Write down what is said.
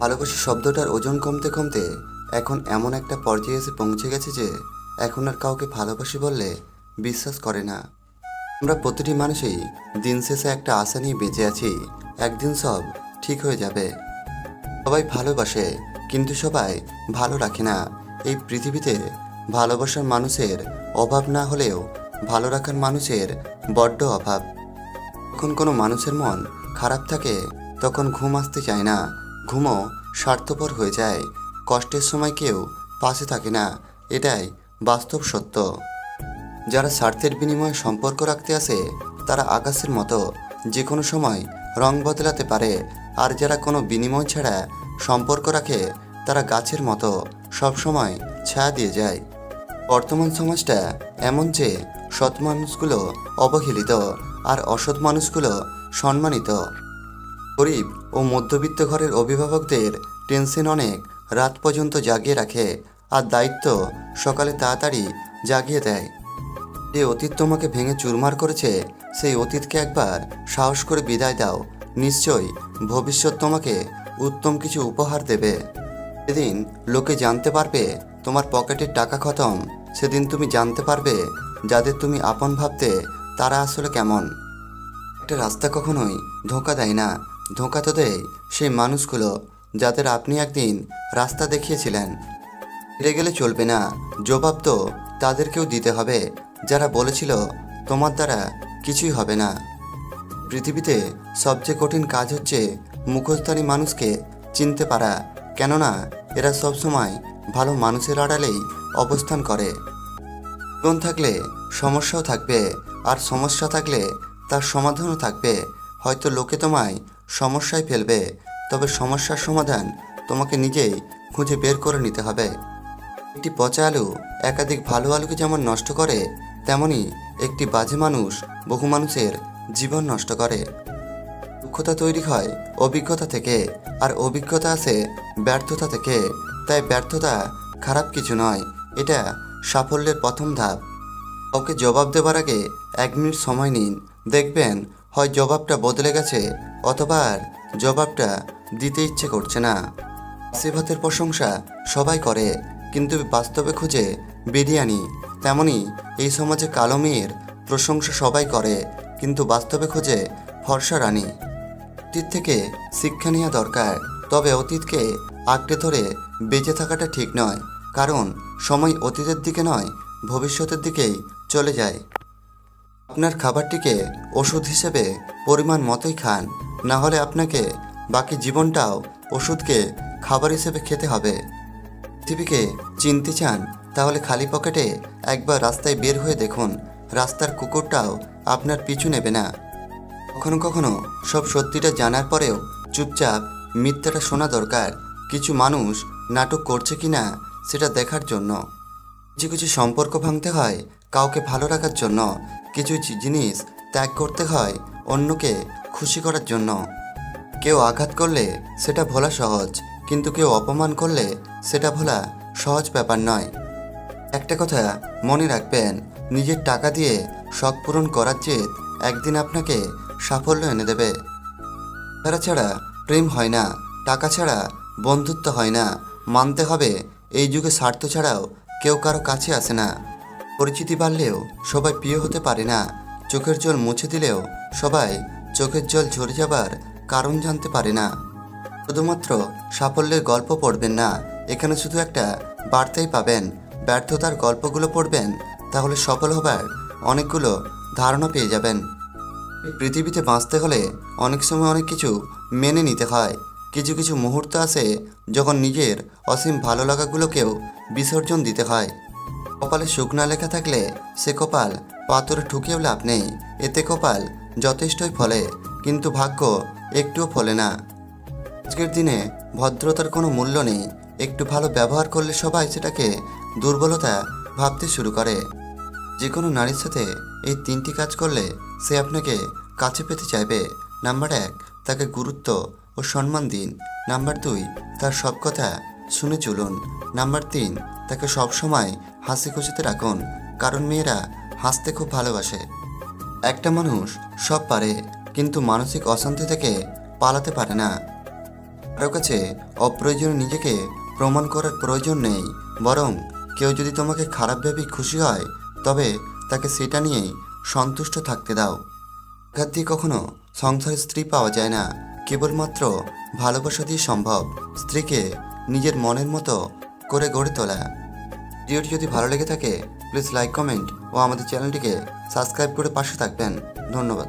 ভালোবাসা শব্দটার ওজন কমতে কমতে এখন এমন একটা পর্যায়ে এসে পৌঁছে গেছে যে এখন আর কাউকে ভালোবাসি বললে বিশ্বাস করে না। আমরা প্রতিটি মানুষই দিন শেষে একটা আশা নিয়ে বেঁচে আছি, একদিন সব ঠিক হয়ে যাবে। সবাই ভালোবাসে, কিন্তু সবাই ভালো রাখে না। এই পৃথিবীতে ভালোবাসার মানুষের অভাব না হলেও ভালো রাখার মানুষের বড্ড অভাব। যখন কোনো মানুষের মন খারাপ থাকে, তখন ঘুম আসতে চায় না। ঘুমও স্বার্থপর হয়ে যায়। কষ্টের সময় কেউ পাশে থাকে না, এটাই বাস্তব সত্য। যারা স্বার্থের বিনিময়ে সম্পর্ক রাখতে আসে, তারা আকাশের মতো যে কোনো সময় রং বদলাতে পারে। আর যারা কোনো বিনিময় ছাড়া সম্পর্ক রাখে, তারা গাছের মতো সবসময় ছায়া দিয়ে যায়। বর্তমান সমাজটা এমন যে সৎ মানুষগুলো অবহেলিত আর অসৎ মানুষগুলো সম্মানিত। গরিব ও মধ্যবিত্ত ঘরের অভিভাবকদের টেনশন অনেক, রাত পর্যন্ত জাগিয়ে রাখে আর দায়িত্ব সকালে তাড়াতাড়ি জাগিয়ে দেয়। যে অতীত তোমাকে ভেঙে চুরমার করেছে, সেই অতীতকে একবার সাহস করে বিদায় দাও। নিশ্চয়ই ভবিষ্যৎ তোমাকে উত্তম কিছু উপহার দেবে। সেদিন লোকে জানতে পারবে তোমার পকেটের টাকা খতম, সেদিন তুমি জানতে পারবে যাদের তুমি আপন ভাবতে তারা আসলে কেমন। একটা রাস্তা কখনোই ধোঁকা দেয় না। ধোঁকা তো দেয় সেই মানুষগুলো যাদের আপনি একদিন রাস্তা দেখিয়েছিলেন। ফিরে গেলে চলবে না। জবাব তো তাদেরকেও দিতে হবে। যারা বলেছিল, তোমার দ্বারা কিছুই হবে না। পৃথিবীতে সবচেয়ে কঠিন কাজ হচ্ছে মুখোশধারী মানুষকে চিনতে পারা। কেননা, এরা সবসময় ভালো মানুষের আড়ালেই অবস্থান করে। জীবন থাকলে সমস্যাও থাকবে, আর সমস্যা থাকলে তার সমাধানও থাকবে। হয়তো লোকে তোমায় সমস্যায় ফেলবে, তবে সমস্যার সমাধান তোমাকে নিজেই খুঁজে বের করে নিতে হবে। একটি পচা আলু একাধিক ভালো আলুকে যেমন নষ্ট করে, তেমনি একটি বাজে মানুষ বহু মানুষের জীবন নষ্ট করে। দক্ষতা তৈরি হয় অভিজ্ঞতা থেকে, আর অভিজ্ঞতা আসে ব্যর্থতা থেকে। তাই ব্যর্থতা খারাপ কিছু নয়, এটা সাফল্যের প্রথম ধাপ। কাউকে জবাব দেওয়ার আগে এক মিনিট সময় নিন, দেখবেন হয় জবাবটা বদলে গেছে অথবা জবাবটা দিতে ইচ্ছে করছে না। বাসি ভাতের প্রশংসা সবাই করে, কিন্তু বাস্তবে খুঁজে বিরিয়ানি তেমনি এই সমাজে কালো মেয়ের প্রশংসা সবাই করে, কিন্তু বাস্তবে খুঁজে ফর্সা রানী। অতীত থেকে শিক্ষা নেওয়া দরকার, তবে অতীতকে আঁকড়ে ধরে বেঁচে থাকাটা ঠিক নয়, কারণ সময় অতীতের দিকে নয়, ভবিষ্যতের দিকেই চলে যায়। আপনার খাবারটিকে ওষুধ হিসেবে পরিমাণ মতোই খান, না হলে আপনাকে বাকি জীবনটাও ওষুধকে খাবার হিসেবে খেতে হবে। পৃথিবীকে চিনতে চান, তাহলে খালি পকেটে একবার রাস্তায় বের হয়ে দেখুন, রাস্তার কুকুরটাও আপনার পিছু নেবে না। কখনো কখনো সব সত্যিটা জানার পরেও চুপচাপ মিথ্যাটা শোনা দরকার, কিছু মানুষ নাটক করছে কি না সেটা দেখার জন্য। কিছু কিছু সম্পর্ক ভাঙতে হয় কাউকে ভালো রাখার জন্য কিছু জিনিস ত্যাগ করতে হয় অন্যকে খুশি করার জন্য। কেউ আঘাত করলে সেটা ভোলা সহজ, কিন্তু কেউ অপমান করলে সেটা ভোলা সহজ ব্যাপার নয়। একটা কথা মনে রাখবেন, নিজের টাকা দিয়ে শখ পূরণ করার জেদ একদিন আপনাকে সাফল্য এনে দেবে। তারা ছাড়া প্রেম হয় না, টাকা ছাড়া বন্ধুত্ব হয় না, মানতে হবে এই যুগে স্বার্থ ছাড়াও কেউ কারও কাছে আসে না। পরিচিতি বাড়লেও সবাই প্রিয় হতে পারে না। চোখের জল মুছে দিলেও সবাই চোখের জল ঝরে যাবার কারণ জানতে পারে না। শুধুমাত্র সাফল্যের গল্প পড়বেন না, এখানে শুধু একটা বার্তাই পাবেন। ব্যর্থতার গল্পগুলো পড়বেন, তাহলে সফল হবার অনেকগুলো ধারণা পেয়ে যাবেন। পৃথিবীতে বাঁচতে হলে অনেক সময় অনেক কিছু মেনে নিতে হয়। কিছু কিছু মুহূর্ত আসে যখন নিজের অসীম ভালো লাগাগুলোকেও বিসর্জন দিতে হয়। কপালে শুকনা লেখা থাকলে সে কপাল পাথরে ঠুকেও লাভ নেই। এতে কপাল যথেষ্টই ফলে, কিন্তু ভাগ্য একটুও ফলে না। আজকের দিনে ভদ্রতার কোনো মূল্য নেই। একটু ভালো ব্যবহার করলে সবাই সেটাকে দুর্বলতা ভাবতে শুরু করে। যে কোনো নারীর সাথে এই তিনটি কাজ করলে সে আপনাকে কাছে পেতে চাইবে। নাম্বার এক, তাকে গুরুত্ব ও সম্মান দিন। নাম্বার দুই, তার সব কথা শুনে চলুন। নাম্বার তিন, তাকে সবসময় হাসি খুশিতে রাখুন, কারণ মেয়েরা হাসতে খুব ভালোবাসে। একটা মানুষ সব পারে, কিন্তু মানসিক অশান্তি থেকে পালাতে পারে না। কারও কাছে অপ্রয়োজনীয় নিজেকে প্রমাণ করার প্রয়োজন নেই, বরং কেউ যদি তোমাকে খারাপ ভেবে খুশি হয়, তবে তাকে সেটা নিয়েই সন্তুষ্ট থাকতে দাও। আঘাত দিয়ে কখনো সংসারে স্ত্রী পাওয়া যায় না, কেবলমাত্র ভালোবাসা দিয়ে সম্ভব স্ত্রীকে নিজের মনের মতো করে গড়ে তোলা। ভিডিওটি যদি ভালো লেগে থাকে প্লিজ লাইক কমেন্ট ও আমাদের চ্যানেলটিকে সাবস্ক্রাইব করে পাশে থাকবেন। ধন্যবাদ।